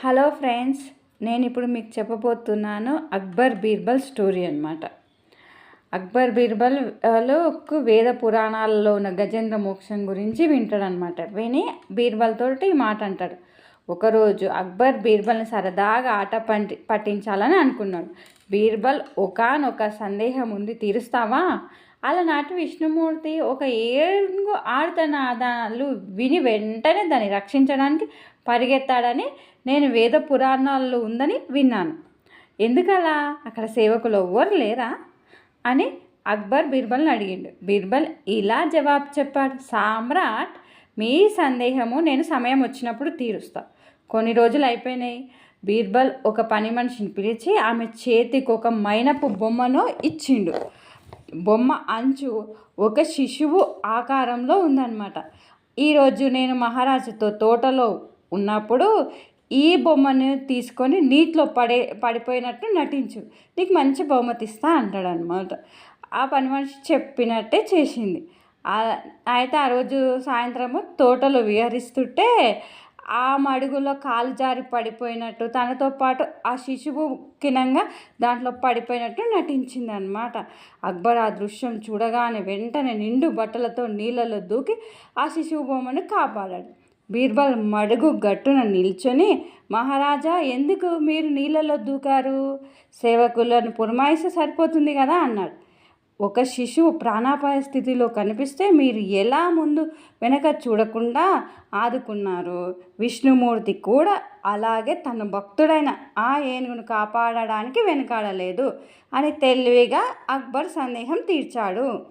Hello friends నేను ఇప్పుడు మీకు చెప్పబోతున్నాను అక్బర్ బీర్బల్ స్టోరీ అనమాట అక్బర్ బీర్బల్ వేద పురాణాలలో ఉన్న గజేంద్ర మోక్షం గురించి వింటాడనమాట విని బీర్బల్ తోటి ఈ మాట అంటాడు. ఒకరోజు అక్బర్ బీర్బల్ని సరదాగా ఆట పంటి పట్టించాలని అనుకున్నాడు. బీర్బల్ ఒకనొక సందేహం ఉంది తీరుస్తావా? అలనాటి విష్ణుమూర్తి ఒక ఏనుగు ఆడుతనాదాలు విని వెంటనే దాన్ని రక్షించడానికి పరిగెత్తాడని నేను వేద పురాణాల్లో ఉందని విన్నాను. ఎందుకలా? అక్కడ సేవకులు ఎవ్వరు లేరా? అని అక్బర్ బీర్బల్ని అడిగిండు. బీర్బల్ ఇలా జవాబు చెప్పాడు. సామ్రాట్ మీ సందేహము నేను సమయం వచ్చినప్పుడు తీరుస్తా. కొన్ని రోజులు అయిపోయినాయి. బీర్బల్ ఒక పని మనిషిని పిలిచి ఆమె చేతికి ఒక మైనపు బొమ్మను ఇచ్చిండు. బొమ్మ అంచు ఒక శిశువు ఆకారంలో ఉందన్నమాట. ఈరోజు నేను మహారాజుతో తోటలో ఉన్నప్పుడు ఈ బొమ్మను తీసుకొని నీటిలో పడే పడిపోయినట్టు నటించు. నీకు మంచి బహుమతి ఇస్తా అంటాడు అనమాట ఆ పని మనిషి చెప్పినట్టే చేసింది. అయితే ఆ రోజు సాయంత్రము తోటలో విహరిస్తుంటే ఆ మడుగులో కాలు జారి పడిపోయినట్టు తనతో పాటు ఆ శిశువు కినంగా దాంట్లో పడిపోయినట్టు నటించింది అనమాట అక్బర్ ఆ దృశ్యం చూడగానే వెంటనే నిండు బట్టలతో నీళ్ళలో దూకి ఆ శిశువు బొమ్మను కాపాడాడు. బీర్బల్ మడుగు గట్టున నిల్చొని మహారాజా ఎందుకు మీరు నీళ్ళలో దూకారు? సేవకులను పురమాయిస్తే సరిపోతుంది కదా అన్నాడు. ఒక శిశువు ప్రాణాపాయ స్థితిలో కనిపిస్తే మీరు ఎలా ముందు వెనక చూడకుండా ఆదుకున్నారు? విష్ణుమూర్తి కూడా అలాగే తన భక్తుడైన ఆ ఏనుగును కాపాడడానికి వెనకాడలేదు అని తెలివిగా అక్బర్ సందేహం తీర్చాడు.